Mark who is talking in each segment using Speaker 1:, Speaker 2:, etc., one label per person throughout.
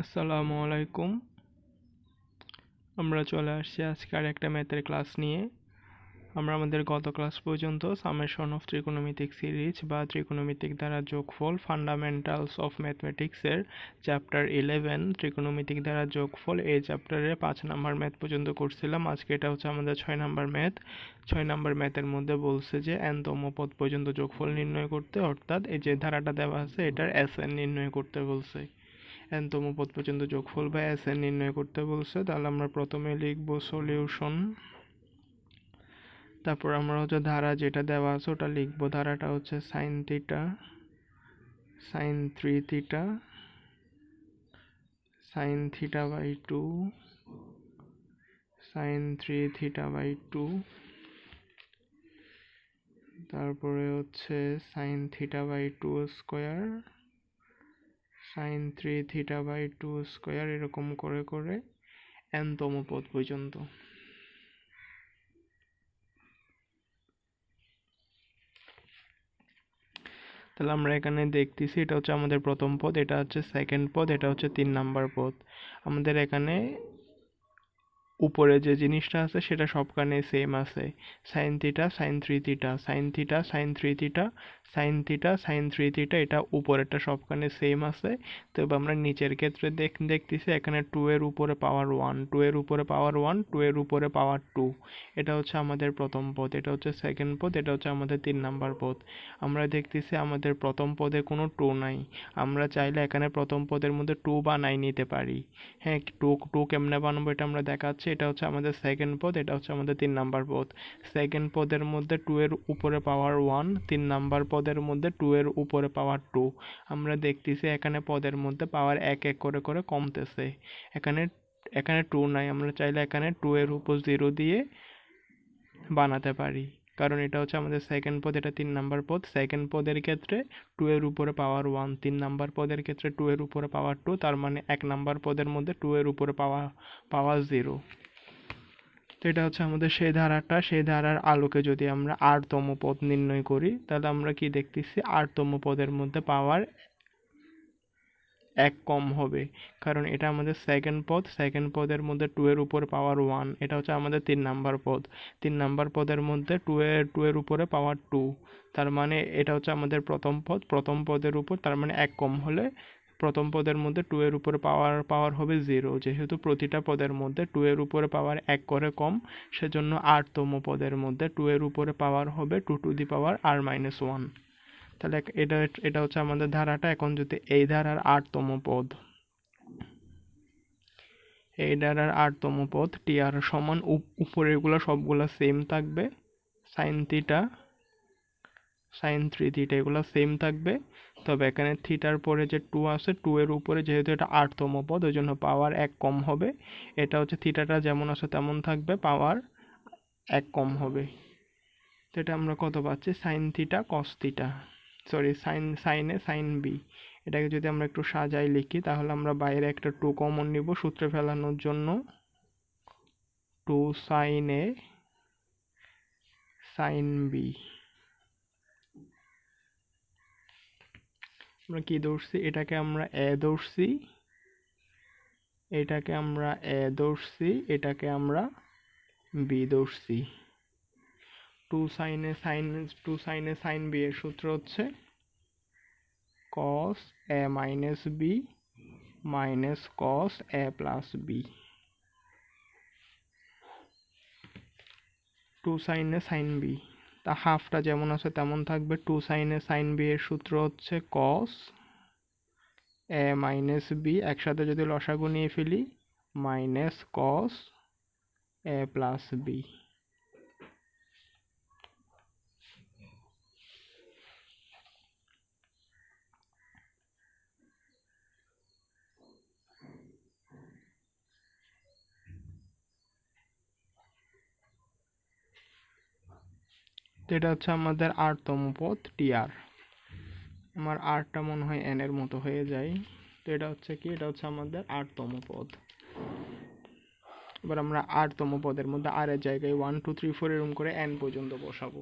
Speaker 1: আসসালামু আলাইকুম। আমরা চলে আসছি আজকে আর একটা ম্যাথের ক্লাস নিয়ে। আমরা আমাদের গত ক্লাস পর্যন্ত সামেশন অফ ত্রিকোণমিতিক সিরিজ বা ত্রিকোণমিতিক দ্বারা যোগফল ফান্ডামেন্টালস অফ ম্যাথমেটিক্সের চ্যাপ্টার ইলেভেন, ত্রিকোণমিতিক দ্বারা যোগফল এই চ্যাপ্টারে পাঁচ নাম্বার ম্যাথ পর্যন্ত করছিলাম। আজকে এটা হচ্ছে আমাদের ছয় নাম্বার ম্যাথ। ছয় নাম্বার ম্যাথের মধ্যে বলছে যে এনতম পদ পর্যন্ত যোগফল নির্ণয় করতে, অর্থাৎ এই যে ধারাটা দেওয়া আছে, এটার এস এন নির্ণয় করতে বলছে। এনতম পদ পর্যন্ত যোগফল বা এস এন নির্ণয় করতে বলছে। তাহলে আমরা প্রথমে লিখব সলিউশন তারপর আমরা হচ্ছে ধারা যেটা দেওয়া আছে ওটা লিখব। ধারাটা হচ্ছে sine theta sine three theta sine theta by two sine three theta by two তারপরে হচ্ছে sine theta by two square sine three theta by two square এরকম করে করে এনতম পদ পর্যন্ত। তাহলে আমরা এখানে দেখতেছি, এটা হচ্ছে আমাদের প্রথম পদ, এটা হচ্ছে সেকেন্ড পদ, এটা হচ্ছে তিন নাম্বার পদ। আমাদের এখানে উপরে যে জিনিসটা আছে সেটা সবখানে সেম আছে। Sine theta sine three theta sine theta sine three theta sine theta sine three theta এটা উপরেরটা সবখানে সেম আছে। তবে আমরা নিচের ক্ষেত্রে দেখ দেখতেছি এখানে টু এর উপরে পাওয়ার ওয়ান টু এর উপরে পাওয়ার ওয়ান টু এর উপরে পাওয়ার টু এটা হচ্ছে আমাদের প্রথম পদ, এটা হচ্ছে সেকেন্ড পদ, এটা হচ্ছে আমাদের তিন নাম্বার পদ। আমরা দেখতেছি আমাদের প্রথম পদে কোনো টু নাই। আমরা চাইলে এখানে প্রথম পদের মধ্যে টু বা নাই নিতে পারি। হ্যাঁ টু টু কেমনে বানাবো এটা আমরা দেখাচ্ছি। এটা হচ্ছে আমাদের সেকেন্ড পদ, এটা হচ্ছে আমাদের তিন নাম্বার পদ। সেকেন্ড পদের মধ্যে টু এর উপরে পাওয়ার ওয়ান তিন নাম্বার পদের মধ্যে টু এর উপরে পাওয়ার টু আমরা দেখতেছি এখানে পদের মধ্যে পাওয়ার এক এক করে করে কমতেছে। এখানে এখানে টু নাই, আমরা চাইলে এখানে টু এর উপর জিরো দিয়ে বানাতে পারি। কারণ এটা হচ্ছে আমাদের সেকেন্ড পদ, এটা তিন নাম্বার পদ। সেকেন্ড পদের ক্ষেত্রে টু এর উপরে পাওয়ার ওয়ান তিন নাম্বার পদের ক্ষেত্রে টু এর উপরে পাওয়ার টু তার মানে এক নাম্বার পদের মধ্যে টু এর উপরে পাওয়া পাওয়ার জিরো তো এটা হচ্ছে আমাদের সেই ধারাটা। সেই ধারার আলোকে যদি আমরা আটতম পদ নির্ণয় করি, তাহলে আমরা কি দেখতেছি? আটতম পদের মধ্যে পাওয়ার এক কম হবে। কারণ এটা আমাদের সেকেন্ড পদ সেকেন্ড পদের মধ্যে টু এর উপরে পাওয়ার ওয়ান এটা হচ্ছে আমাদের তিন নাম্বার পদ। তিন নাম্বার পদের মধ্যে টু এর টু এর উপরে পাওয়ার টু তার মানে এটা হচ্ছে আমাদের প্রথম পদ। প্রথম পদের উপর তার মানে এক কম হলে প্রথম পদের মধ্যে টু এর উপরে পাওয়ার পাওয়ার হবে জিরো যেহেতু প্রতিটা পদের মধ্যে টু এর উপরে পাওয়ার এক করে কম, সেজন্য আটতম পদের মধ্যে টু এর উপরে পাওয়ার হবে two to the power r minus one তাহলে এটা এটা হচ্ছে আমাদের ধারাটা। এখন যদি এই ধারার আটতম পদ, এই ধারার আটতম পদ টি আর সমান উপরেরগুলো সবগুলো সেম থাকবে। Sine theta sine three theta এগুলো সেম থাকবে। তবে এখানে থিটার পরে যে টু আছে টু এর উপরে যেহেতু এটা আটতম পদ, ওই জন্য পাওয়ার এক কম হবে। এটা হচ্ছে থিটাটা যেমন আছে তেমন থাকবে পাওয়ার এক কম হবে। তো এটা আমরা কত পাচ্ছি? Sine theta cos theta sorry sine সাইনে সাইন বি এটাকে যদি আমরা একটু সাজাই লিখি, তাহলে আমরা বাইরে একটা টু কমন নিব, সূত্রে ফেলানোর জন্য। টু সাইনে সাইন বি আমরা কি ধরছি? এটাকে আমরা এ ধরছি। এটাকে আমরা এ ধরছি। এটাকে আমরা বি ধরছি। টু সাইনে সাইন, টু সাইনে সাইন বি এর সূত্র হচ্ছে cos A minus B minus cos A plus B two সাইনে সাইন বি। তা হাফটা যেমন আছে তেমন থাকবে। টু সাইনে সাইন বি এর সূত্র হচ্ছে কস এ মাইনাস বি একসাথে যদি লসাগু নিয়ে ফেলি minus cos A plus B এটা হচ্ছে আমাদের আটতম পথ, টিআর। আমার আটটা মনে হয় এন এর মতো হয়ে যায়। তো এটা হচ্ছে কি? এটা হচ্ছে আমাদের আটতম পদ এবার আমরা আটতম পদের মধ্যে আর এর জায়গায় ওয়ান টু থ্রি ফোর এরকম করে এন পর্যন্ত বসাবো।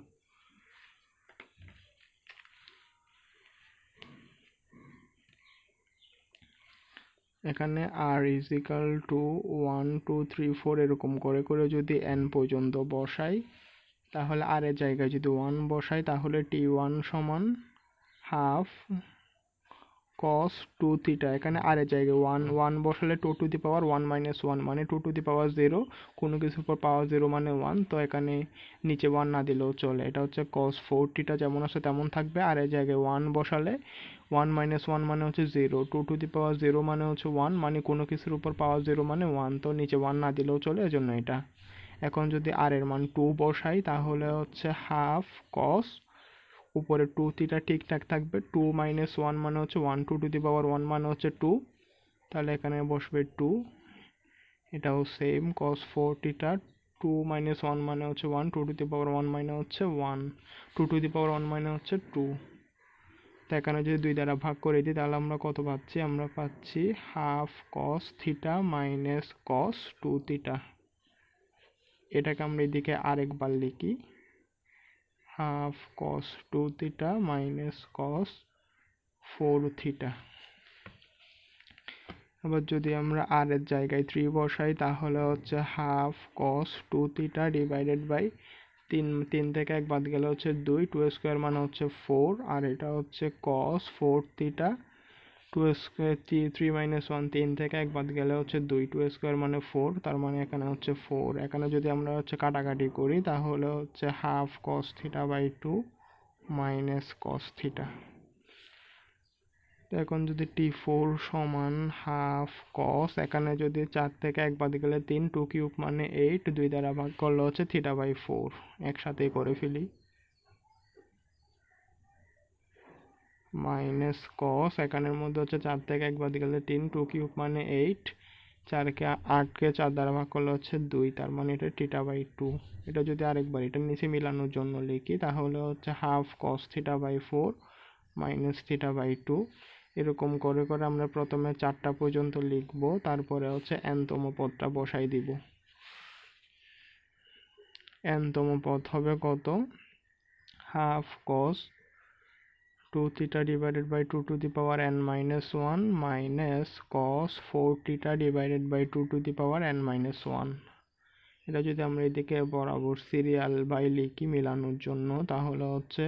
Speaker 1: এখানে r is equal to one two three four এরকম করে করে যদি এন পর্যন্ত বসাই তাহলে আর এর জায়গায় যদি ওয়ান বসাই, তাহলে টি ওয়ান সমান হাফ কস টু থিটা এখানে আর এর জায়গায় ওয়ান ওয়ান বসালে two to the power one minus one মানে two to the power zero কোনো কিছুর পর পাওয়ার জিরো মানে ওয়ান তো এখানে নিচে ওয়ান না দিলেও চলে। এটা হচ্ছে কস ফোর থিটা যেমন আছে তেমন থাকবে। আর এর জায়গায় ওয়ান বসালে ওয়ান মাইনাস ওয়ান মানে হচ্ছে zero two to the power zero মানে হচ্ছে ওয়ান মানে কোনো কিছুর উপর পাওয়ার জিরো মানে ওয়ান তো নিচে ওয়ান না দিলেও চলে, এজন্য এটা। এখন যদি আর এর মান টু বসাই, তাহলে হচ্ছে হাফ কস উপরে টু থিটা ঠিকঠাক থাকবে। টু মাইনাস ওয়ান মানে হচ্ছে one two to the power one মানে হচ্ছে টু তাহলে এখানে বসবে টু এটাও same cos four theta two minus one মানে হচ্ছে one two to the power one মানে হচ্ছে one two to the power one মানে হচ্ছে টু তো এখানে যদি দুই দ্বারা ভাগ করে দিই, তাহলে আমরা কত পাচ্ছি? আমরা পাচ্ছি half cos theta minus cos two theta এটাকে আমরা এদিকে আরেকবার লিখি। Half cos two theta minus cos four theta এবার যদি আমরা আর এর জায়গায় থ্রি বসাই, তাহলে হচ্ছে half cos two theta divided by তিন তিন থেকে এক বাদ গেলে হচ্ছে দুই টু স্কোয়ার মানে হচ্ছে ফোর আর এটা হচ্ছে cos four theta two square three three minus one তিন থেকে এক বাদ গেলে হচ্ছে দুই টু স্কোয়ার মানে ফোর তার মানে এখানে হচ্ছে ফোর এখানে যদি আমরা হচ্ছে কাটাকাটি করি, তাহলে হচ্ছে half cos theta by two minus cos theta তো এখন যদি টি ফোর সমান হাফ কস এখানে যদি চার থেকে এক বাদ গেলে তিন টু কিউব মানে এইট দুই দ্বারা ভাগ করলে হচ্ছে থিটা বাই ফোর একসাথেই করে ফেলি। মাইনাস কস এখানের মধ্যে হচ্ছে চার থেকে এক বাদ গেলে তিন, টু কিউব মানে এইট, চারকে আটকে চার দ্বারা ভাগ করলে হচ্ছে দুই, তার মানে এটা টিটা বাই টু। এটা যদি আরেকবার, এটা নিচে মিলানোর জন্য লিখি, তাহলে হচ্ছে half cos theta by four minus theta by two. এরকম করে করে আমরা প্রথমে চারটা পর্যন্ত লিখব, তারপরে হচ্ছে এনতম পদটা বসাই দিব। এনতম পদ হবে কত? Half cos two theta divided by two to the power n minus one minus cos four theta divided by two to the power n minus one এটা যদি আমরা এদিকে বরাবর সিরিয়াল বাই লিখি মেলানোর জন্য, তাহলে হচ্ছে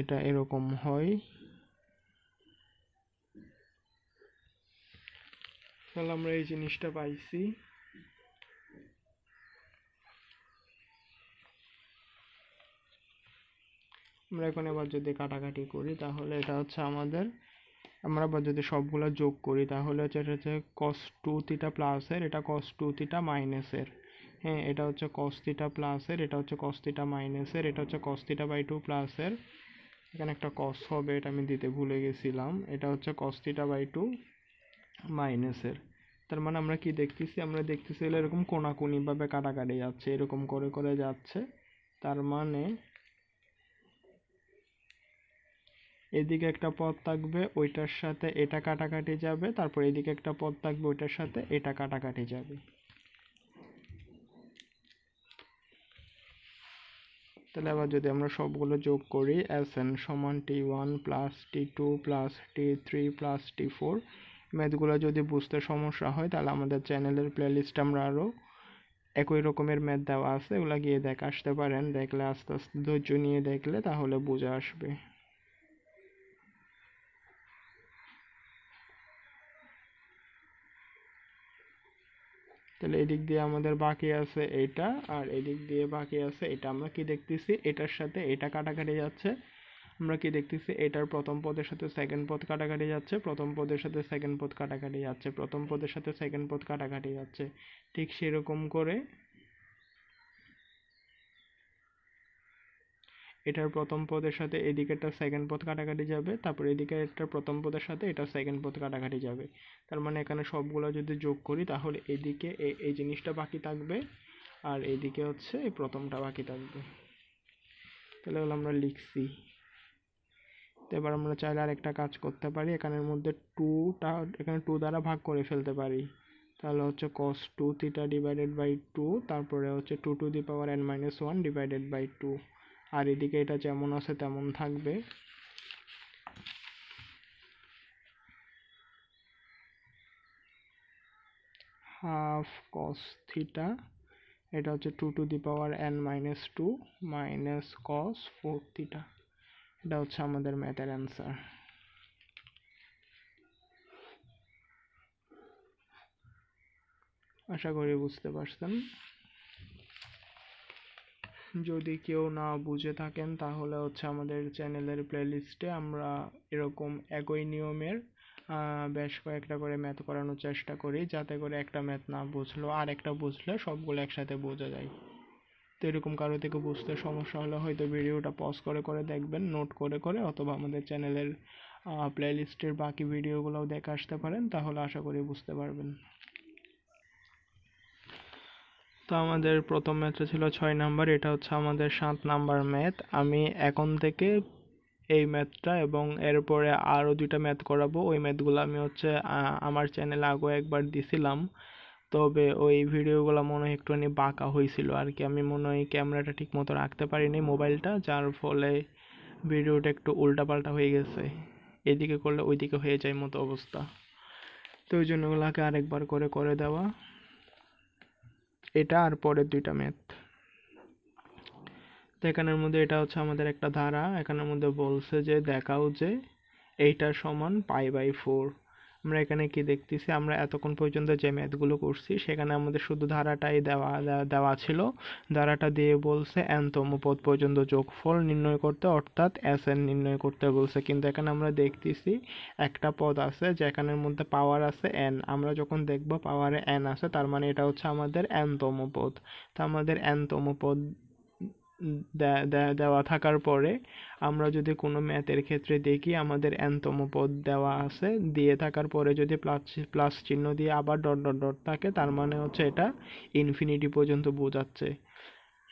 Speaker 1: এটা এরকম হয়। তাহলে আমরা এই জিনিসটা পাইছি। আমরা এখন এবার যদি কাটাকাটি করি, তাহলে এটা হচ্ছে আমাদের, আমরা আবার যদি সবগুলো যোগ করি, তাহলে হচ্ছে এটা হচ্ছে কস টু থিটা প্লাসের এটা কস টু থিটা মাইনাসের হ্যাঁ এটা হচ্ছে কস থিটা প্লাসের এটা হচ্ছে কস থিটা মাইনাসের এটা হচ্ছে কস থিটা বাই টু প্লাসের এখানে একটা কস হবে, এটা আমি দিতে ভুলে গেছিলাম, এটা হচ্ছে কস থিটা বাই টু মাইনাসের তার মানে আমরা কি দেখতেছি? আমরা দেখতেছি এরকম কোনাকুনিভাবে কাটাকাটি যাচ্ছে, এরকম করে করে যাচ্ছে। তার মানে এদিকে একটা পথ থাকবে, ওইটার সাথে এটা কাটাকাটি যাবে, তারপর এদিকে একটা পথ থাকবে, ওইটার সাথে এটা কাটাকাটি যাবে। তাহলে আবার যদি আমরা সবগুলো যোগ করি এস এন সমান T one plus T two plus T three plus T four ম্যাথগুলো যদি বুঝতে সমস্যা হয়, তাহলে আমাদের চ্যানেলের প্লেলিস্ট আমরা আরও একই রকমের ম্যাথ দেওয়া আছে ওগুলো গিয়ে দেখ, আসতে পারেন, দেখলে আস্তে আস্তে ধৈর্য নিয়ে দেখলে তাহলে বুঝে আসবে। এদিক দিয়ে আমাদের বাকি আছে এটা আর এদিক দিয়ে বাকি আছে এটা। আমরা কি দেখতেছি? এটার সাথে এটা কাটাকাটি যাচ্ছে। আমরা কি দেখতেছি? এটার প্রথম পদের সাথে সেকেন্ড পদ কাটাকাটি যাচ্ছে, প্রথম পদের সাথে সেকেন্ড পদ কাটাকাটি যাচ্ছে, প্রথম পদের সাথে সেকেন্ড পদ কাটাকাটি যাচ্ছে। ঠিক সেরকম করে এটার প্রথম পদের সাথে এদিকেরটা সেকেন্ড পদ কাটাকাটি যাবে, তারপর এদিকে একটা প্রথম পদের সাথে এটা সেকেন্ড পদ কাটাকাটি যাবে। তার মানে এখানে সবগুলো যদি যোগ করি, তাহলে এদিকে এই জিনিসটা বাকি থাকবে আর এদিকে হচ্ছে এই প্রথমটা বাকি থাকবে। তাহলে হলো আমরা লিখছি। তো এবার আমরা চাইলে আর একটা কাজ করতে পারি, এখানের মধ্যে টুটা এখানে টু দ্বারা ভাগ করে ফেলতে পারি। তাহলে হচ্ছে cos two theta divided by two তারপরে হচ্ছে two to the power n minus one divided by two আর এদিকে এটা যেমন আছে তেমন থাকবে। হাফ কস থিটা এটা হচ্ছে two to the power n minus two minus cos four theta এটা হচ্ছে আমাদের ম্যাথের অ্যান্সার আশা করি বুঝতে পারছেন। যদি কেউ না বুঝে থাকেন, তাহলে হচ্ছে আমাদের চ্যানেলের প্লেলিস্টে আমরা এরকম একই নিয়মের বেশ কয়েকটা করে ম্যাথ করানোর চেষ্টা করি, যাতে করে একটা ম্যাথ না বুঝলো আর একটা বুঝলে সবগুলো একসাথে বোঝা যায়। তো এরকম কারও থেকে বুঝতে সমস্যা হলে হয়তো ভিডিওটা পজ করে করে দেখবেন নোট করে করে, অথবা আমাদের চ্যানেলের প্লেলিস্টের বাকি ভিডিওগুলোও দেখে আসতে পারেন, তাহলে আশা করি বুঝতে পারবেন। তো আমাদের প্রথম ম্যাথটা ছিল ছয় নাম্বার, এটা হচ্ছে আমাদের সাত নাম্বার ম্যাথ আমি এখন থেকে এই ম্যাথটা এবং এরপরে আরও দুইটা ম্যাথ করাবো। ওই ম্যাথগুলো আমি হচ্ছে আমার চ্যানেলে আগেও একবার দিছিলাম। তবে ওই ভিডিওগুলো মনে হয় একটুখানি বাঁকা হয়েছিল আর কি। আমি মনে হয় ক্যামেরাটা ঠিক মতো রাখতে পারিনি মোবাইলটা, যার ফলে ভিডিওটা একটু উল্টাপাল্টা হয়ে গেছে। এদিকে করলে ওইদিকে হয়ে যায় মতো অবস্থা। তো ওই জন্য ওগুলোকে আরেকবার করে করে দেওয়া। এটা আর পরের দুইটা ম্যাথ তো এখানের মধ্যে এটা হচ্ছে আমাদের একটা ধারা। এখানের মধ্যে বলছে যে দেখাও যে এইটা সমান পাই বাই ফোর। আমরা এখানে কি দেখতেছি? আমরা এতক্ষণ পর্যন্ত যে ম্যাথগুলো করছি, সেখানে আমাদের শুধু ধারাটাই দেওয়া দেওয়া ছিল। ধারাটা দিয়ে বলছে এনতম পদ পর্যন্ত যোগফল নির্ণয় করতে, অর্থাৎ এস এন নির্ণয় করতে বলছে। কিন্তু এখানে আমরা দেখতেছি একটা পদ আছে, যেখানের মধ্যে পাওয়ার আছে এন আমরা যখন দেখব পাওয়ারে এন আছে, তার মানে এটা হচ্ছে আমাদের এনতম পদ। তো আমাদের এনতম পদ দেওয়া থাকার পরে আমরা যদি কোনো ম্যাথের ক্ষেত্রে দেখি, আমাদের এনতম পদ দেওয়া আছে। দিয়ে থাকার পরে যদি প্লাস প্লাস চিহ্ন দিয়ে আবার ডট ডট ডট থাকে, তার মানে হচ্ছে এটা ইনফিনিটি পর্যন্ত বোঝাচ্ছে।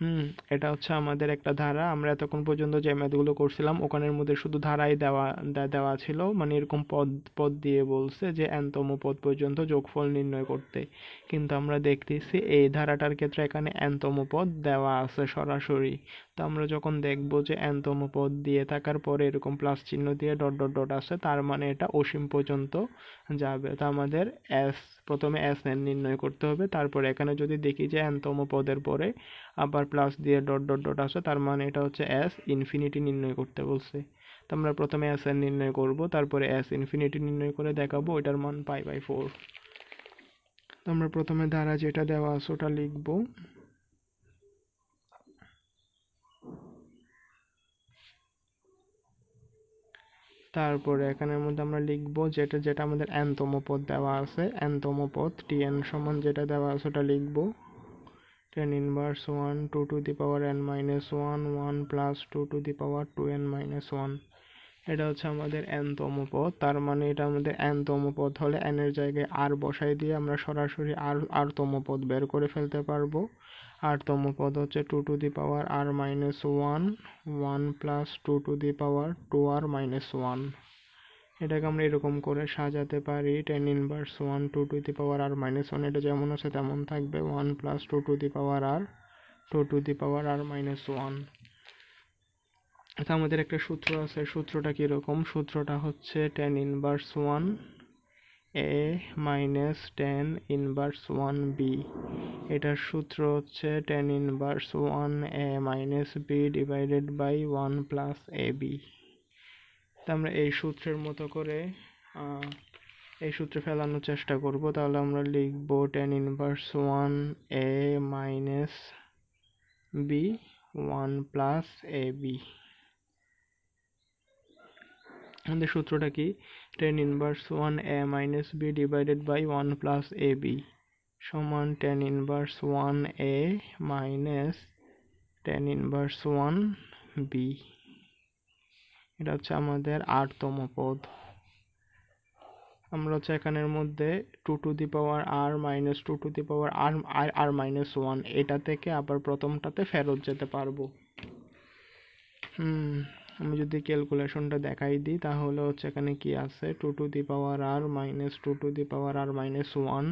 Speaker 1: হুম, এটা হচ্ছে আমাদের একটা ধারা। আমরা এতক্ষণ পর্যন্ত যে ম্যাথগুলো করছিলাম, ওখানের মধ্যে শুধু ধারাই দেওয়া দেওয়া ছিল। মানে এরকম পদ পদ দিয়ে বলছে যে, এনতম পদ পর্যন্ত যোগফল নির্ণয় করতে। কিন্তু আমরা দেখতেছি এই ধারাটার ক্ষেত্রে এখানে এনতম পদ দেওয়া আছে সরাসরি। আমরা যখন দেখব যে এনতম পদ দিয়ে থাকার পরে এরকম প্লাস চিহ্ন দিয়ে ডট ডট ডট আছে তার মানে এটা অসীম পর্যন্ত যাবে। তো আমাদের এস প্রথমে এস এন নির্ণয় করতে হবে, তারপরে এখানে যদি দেখি যে এনতম পদের পরে আবার প্লাস দিয়ে ডট ডট ডট আসে, তার মানে এটা হচ্ছে এস ইনফিনিটি নির্ণয় করতে বলছে। তো আমরা প্রথমে এস এন নির্ণয় করব, তারপরে এস ইনফিনিটি নির্ণয় করে দেখাবো, ওইটার মান পাই বাই ফোর তো আমরা প্রথমে ধারা যেটা দেওয়া আছে, ওটা লিখব। তারপরে এখানের মধ্যে আমরা লিখব যেটা যেটা আমাদের এনতম পদ দেওয়া আছে। এনতম পদ টি এন সমান যেটা দেওয়া আছে ওটা লিখব। Tan inverse one two to the power n minus one one plus two to the power two n minus one এটা হচ্ছে আমাদের এনতম পদ, তার মানে এটা আমাদের এনতম পদ হলে এনের জায়গায় আর বসাই দিয়ে আমরা সরাসরি আর আরতম পদ বের করে ফেলতে পারব। আরতম পদ হচ্ছে two to the power r minus one one plus two to the power two r minus one এটাকে আমরা এরকম করে সাজাতে পারি tan inverse one two to the power r minus one এটা যেমন আছে তেমন থাকবে one plus two to the power r two to the power r minus one এটা আমাদের একটা সূত্র আছে, সূত্রটা কীরকম? সূত্রটা হচ্ছে tan inverse one A minus tan inverse one B এটার সূত্র হচ্ছে tan inverse one A minus B divided by one plus A B আমরা এই সূত্রের মতো করে এই সূত্রে ফেলানোর চেষ্টা করব। তাহলে আমরা লিখব tan inverse one A minus B one plus A B আমাদের সূত্রটা কি? Tan inverse one A minus B divided by one plus A B সমান tan inverse one A minus tan inverse one B এটা হচ্ছে আমাদের আটতম পদ। আমরা হচ্ছে এখানের মধ্যে two to the power r minus two to the power r r r minus one এটা থেকে আবার প্রথমটাতে ফেরত যেতে পারব। হুম। আমি যদি ক্যালকুলেশনটা দেখাই দিই, তাহলে হচ্ছে এখানে কি আছে? Two to the power r minus two to the power r minus one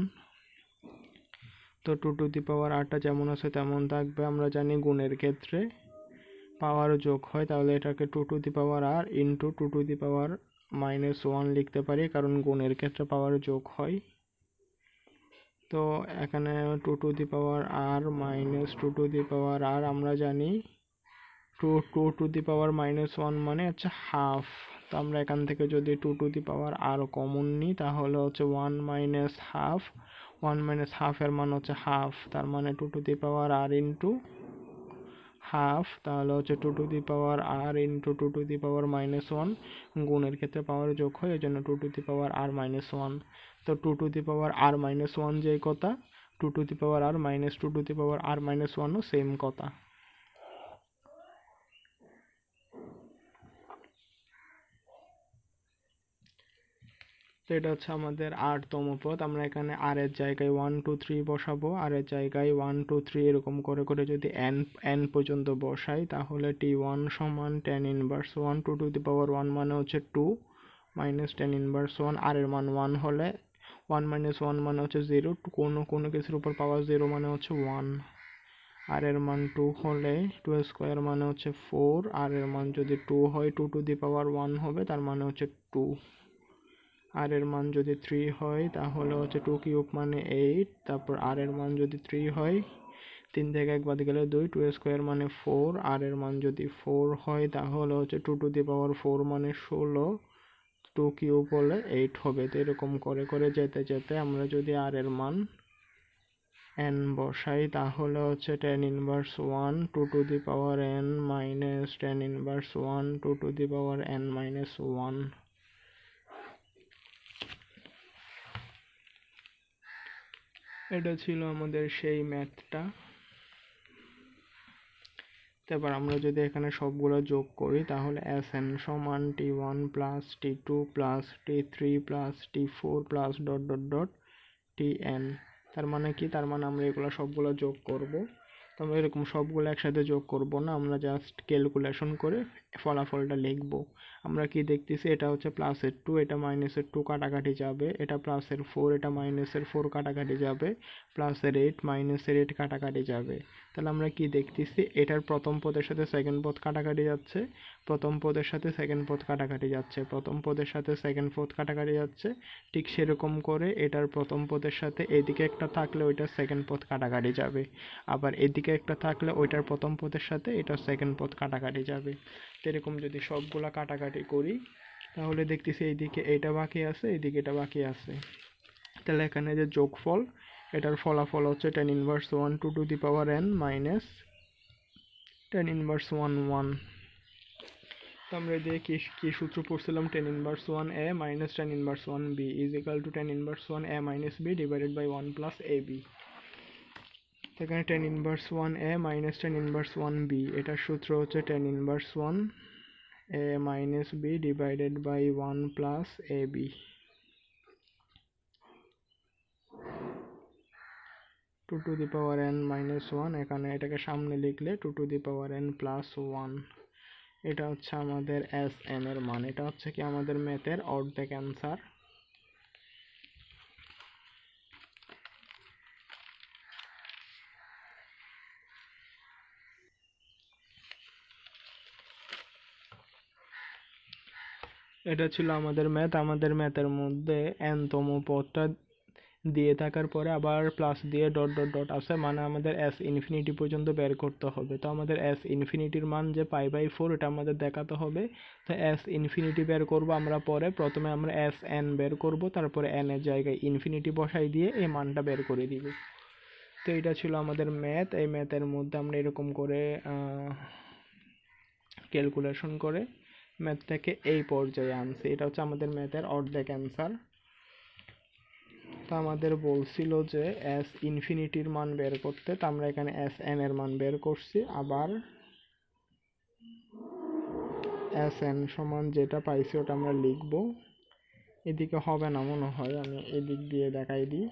Speaker 1: তো টু টু দি পাওয়ার আরটা যেমন আছে তেমন থাকবে, আমরা জানি গুণের ক্ষেত্রে। পাওয়ার যোগ হয়, তাহলে এটাকে two to the power r into two to the power minus one লিখতে পারি, কারণ গুণের ক্ষেত্রে পাওয়ার যোগ হয়। তো এখানে two to the power r minus two to the power r আমরা জানি two two to the power minus one মানে হচ্ছে হাফ তো আমরা এখান থেকে যদি two to the power r common নিই, তাহলে হচ্ছে one minus half one minus হাফের মান হচ্ছে হাফ তার মানে two to the power r into half তাহলে হচ্ছে two to the power r into two to the power minus one গুণের ক্ষেত্রে পাওয়ার যোগ হয় এই জন্য two to the power r minus one তো two to the power r minus one যে কথা two to the power r minus two to the power r minus ওয়ানও same কথা। তো এটা হচ্ছে আমাদের আটতম পদ আমরা এখানে আর এর জায়গায় ওয়ান টু থ্রি বসাবো। আর এর জায়গায় ওয়ান টু থ্রি এরকম করে করে যদি এন এন পর্যন্ত বসাই, তাহলে টি ওয়ান সমান tan inverse one two to the power one মানে হচ্ছে two minus tan inverse one r এর মান ওয়ান হলে ওয়ান মাইনাস ওয়ান মানে হচ্ছে জিরো কোনো কোনো কিছুর উপর পাওয়ার জিরো মানে হচ্ছে ওয়ান আর এর মান টু হলে টু স্কোয়ার মানে হচ্ছে ফোর আর এর মান যদি টু হয় two to the power one হবে, তার মানে হচ্ছে টু আর এর মান যদি থ্রি হয়, তাহলে হচ্ছে টু কিউব মানে এইট তারপর আর এর মান যদি থ্রি হয়, তিন থেকে এক বাদ গেলে দুই টু স্কোয়ার মানে ফোর আর এর মান যদি ফোর হয়, তাহলে হচ্ছে two to the power four মানে ষোলো টু কিউব হলে এইট হবে। তো এরকম করে করে যেতে যেতে আমরা যদি আর এর মান এন বসাই, তাহলে হচ্ছে tan inverse one two to the power n minus tan inverse one two to the power n minus one এটা ছিল আমাদের সেই ম্যাথটা তারপর আমরা যদি এখানে সবগুলো যোগ করি, তাহলে এস এন সমান T one plus T two plus T three plus T four plus dot dot dot T n তার মানে কি? তার মানে আমরা এগুলো সবগুলো যোগ করব। আমরা এরকম সবগুলো একসাথে যোগ করব না, আমরা জাস্ট ক্যালকুলেশন করে ফলাফলটা লিখব। আমরা কি দেখতেছি, এটা হচ্ছে প্লাসের টু এটা মাইনাসের টু কাটাকাটি যাবে, এটা প্লাসের ফোর এটা মাইনাসের ফোর কাটাকাটি যাবে প্লাসের এইট মাইনাসের এইট কাটাকাটি যাবে। তাহলে আমরা কি দেখতেছি, এটার প্রথম পদের সাথে সেকেন্ড পদ কাটাকাটি যাচ্ছে প্রথম পদের সাথে সেকেন্ড পদ কাটাকাটি যাচ্ছে। প্রথম পদের সাথে সেকেন্ড পদ কাটাকাটি যাচ্ছে। ঠিক সেরকম করে এটার প্রথম পদের সাথে এদিকে একটা থাকলে ওইটার সেকেন্ড পদ কাটাকাটি যাবে। আবার এদিকে একটা থাকলে ওইটার প্রথম পদের সাথে এটার সেকেন্ড পদ কাটাকাটি যাবে। এরকম যদি সবগুলা কাটাকাটি করি, তাহলে দেখতেছি এইদিকে এটা বাকি আছে, এইদিকে এটা বাকি আছে। তাহলে এখানে যে যোগফল, এটার ফলাফল হচ্ছে tan inverse one two to the power n minus tan inverse one one তো আমরা দিয়ে কি কি সূত্র পড়ছিলাম tan inverse one A minus tan inverse one B is equal to tan inverse one A minus B divided by one plus A B এখানে tan inverse one A minus tan inverse one B এটার সূত্র হচ্ছে tan inverse one A minus B divided by one plus A B two to the power n minus one এখানে এটাকে সামনে লিখলে two to the power n plus one এটা হচ্ছে আমাদের এস এন এর মান। এটা হচ্ছে কি আমাদের ম্যাথের অর্ধেক অ্যান্সার এটা ছিল আমাদের ম্যাথ আমাদের ম্যাথের মধ্যে এনতম পদটা দিয়ে থাকার পরে আবার প্লাস দিয়ে ডট ডট ডট আছে মানে আমাদের এস ইনফিনিটি পর্যন্ত বের করতে হবে। তো আমাদের এস ইনফিনিটির মান যে পাই বাই ফোর এটা আমাদের দেখাতে হবে। তো এস ইনফিনিটি বের করব আমরা পরে। প্রথমে আমরা এস এন বের করব, তারপরে এন এর জায়গায় ইনফিনিটি বসাই দিয়ে এই মানটা বের করে দিব। তো এটা ছিল আমাদের ম্যাথ এই ম্যাথের মধ্যে আমরা এরকম করে ক্যালকুলেশন করে ম্যাথটাকে এই পর্যায়ে আনছি। এটা হচ্ছে আমাদের ম্যাথের অর্ধেক অ্যান্সার তো আমাদের বলছিল যে এস ইনফিনিটির মান বের করতে, তো আমরা এখানে এস এন এর মান বের করছি। আবার এস এন সমান যেটা পাইছি ওটা আমরা লিখব। এদিকে হবে না মনে হয়, আমি এদিক দিয়ে দেখাই দিই।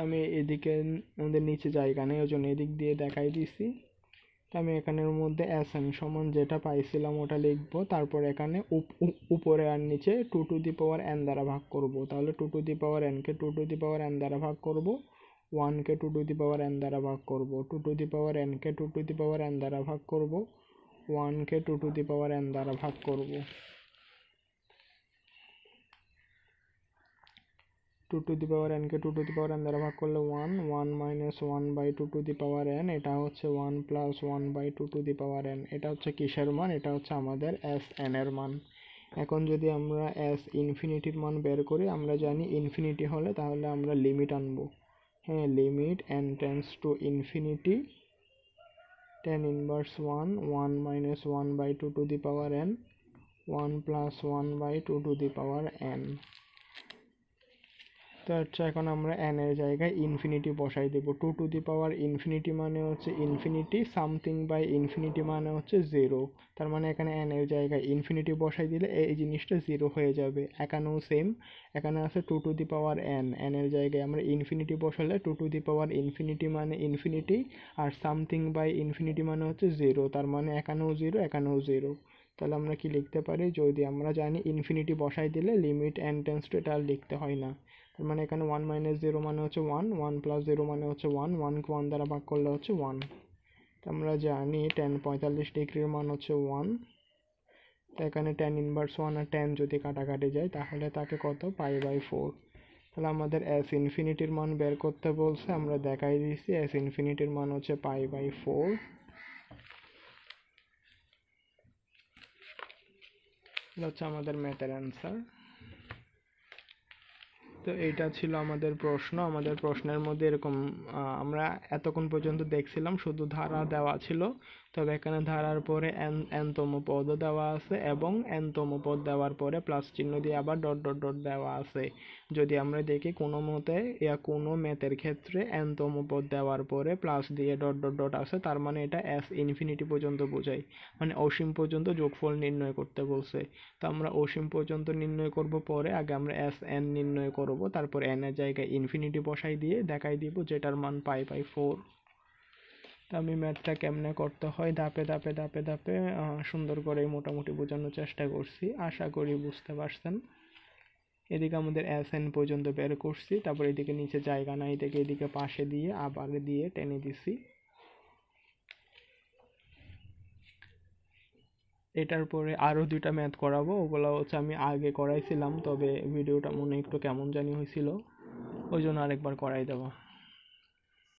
Speaker 1: আমি এদিকে আমাদের নিচে জায়গা নেই ওই জন্য এদিক দিয়ে দেখাই দিছি। তো আমি এখানের মধ্যে এন সমান যেটা পাইছিলাম ওটা লিখব, তারপর এখানে উপ- উপরে আর নিচে two to the power n দ্বারা ভাগ করব। তাহলে two to the power NK two to the power n দ্বারা ভাগ করব ওয়ানকে two to the power n দ্বারা ভাগ করব। Two to the power NK two to the power n দ্বারা ভাগ করব ওয়ানকে two to the power n দ্বারা ভাগ করব। Two to the power NK two to the power n দ্বারা ভাগ করলে one one minus one by two to the power n এটা হচ্ছে one plus one by two to the power n এটা হচ্ছে কিসের মান? এটা হচ্ছে আমাদের এস এন মান। এখন যদি আমরা এস ইনফিনিটির মান বের করি, আমরা জানি ইনফিনিটি হলে তাহলে আমরা লিমিট আনব। হ্যাঁ limit n tends to infinity tan inverse one one minus one by two to the power n one plus one by two to the power n তো হচ্ছে এখন আমরা এর জায়গায় ইনফিনিটি বসাই দেব। Two to the power infinity মানে হচ্ছে infinity something by infinity মানে হচ্ছে জিরো তার মানে এখানে এর জায়গায় ইনফিনিটি বসাই দিলে এই জিনিসটা জিরো হয়ে যাবে। এখানেও সেম এখানে আছে two to the power n এর জায়গায় আমরা ইনফিনিটি বসালে two to the power infinity মানে ইনফিনিটি আর সামথিং বাই ইনফিনিটি মানে হচ্ছে জিরো তার মানে এখানেও জিরো এখানেও জিরো তাহলে আমরা কি লিখতে পারি? যদি আমরা জানি ইনফিনিটি বসাই দিলে লিমিট এন টেন্স টু এটা আর লিখতে হয় না। তার মানে এখানে ওয়ান মাইনাস জিরো মানে হচ্ছে ওয়ান ওয়ান প্লাস জিরো মানে হচ্ছে ওয়ান ওয়ানকে ওয়ান দ্বারা ভাগ করলে হচ্ছে ওয়ান আমরা জানি টেন পঁয়তাল্লিশ ডিগ্রির মান হচ্ছে ওয়ান তো এখানে টেন ইনভার্স ওয়ান আর টেন যদি কাটাকাটি যায়, তাহলে তাকে কত? পাই বাই ফোর তাহলে আমাদের এস ইনফিনিটির মান বের করতে বলছে, আমরা দেখাই দিয়েছি এস ইনফিনিটির মান হচ্ছে পাই বাই ফোর হচ্ছে আমাদের ম্যাথের অ্যান্সার তো এটা ছিল আমাদের প্রশ্ন। আমাদের প্রশ্নের মধ্যে এরকম আমরা এতক্ষণ পর্যন্ত দেখছিলাম, শুধু ধারা দেওয়া ছিল। তবে এখানে ধারার পরে এন এনতম পদও দেওয়া আছে এবং এনতম পদ দেওয়ার পরে প্লাস চিহ্ন দিয়ে আবার ডট ডট ডট দেওয়া আছে। যদি আমরা দেখি কোনো মতে ইয়া কোনো ম্যাথের ক্ষেত্রে এনতম পদ দেওয়ার পরে প্লাস দিয়ে ডট ডট ডট আছে, তার মানে এটা এস ইনফিনিটি পর্যন্ত বোঝায়। মানে অসীম পর্যন্ত যোগফল নির্ণয় করতে বলছে। তো আমরা অসীম পর্যন্ত নির্ণয় করব পরে, আগে আমরা এস এন নির্ণয় করব, তারপর এন এর জায়গায় ইনফিনিটি বসাই দিয়ে দেখাই দিব যেটার মান পাই পাই ফোর তো আমি ম্যাথটা কেমনে করতে হয়? ধাপে ধাপে ধাপে ধাপে সুন্দর করে মোটামুটি বোঝানোর চেষ্টা করছি। আশা করি বুঝতে পারছেন। এদিকে আমাদের অ্যাসেন পর্যন্ত বের করছি, তারপর এদিকে নিচে জায়গা নাই, এদিকে এদিকে পাশে দিয়ে আবার দিয়ে টেনে দিছি। এটার পরে আরও দুইটা ম্যাথ করাবো, ওগুলো হচ্ছে আমি আগে করাইছিলাম, তবে ভিডিওটা মনে একটু কেমন জানি হয়েছিল, ওই জন্য আরেকবার করাই দেবো।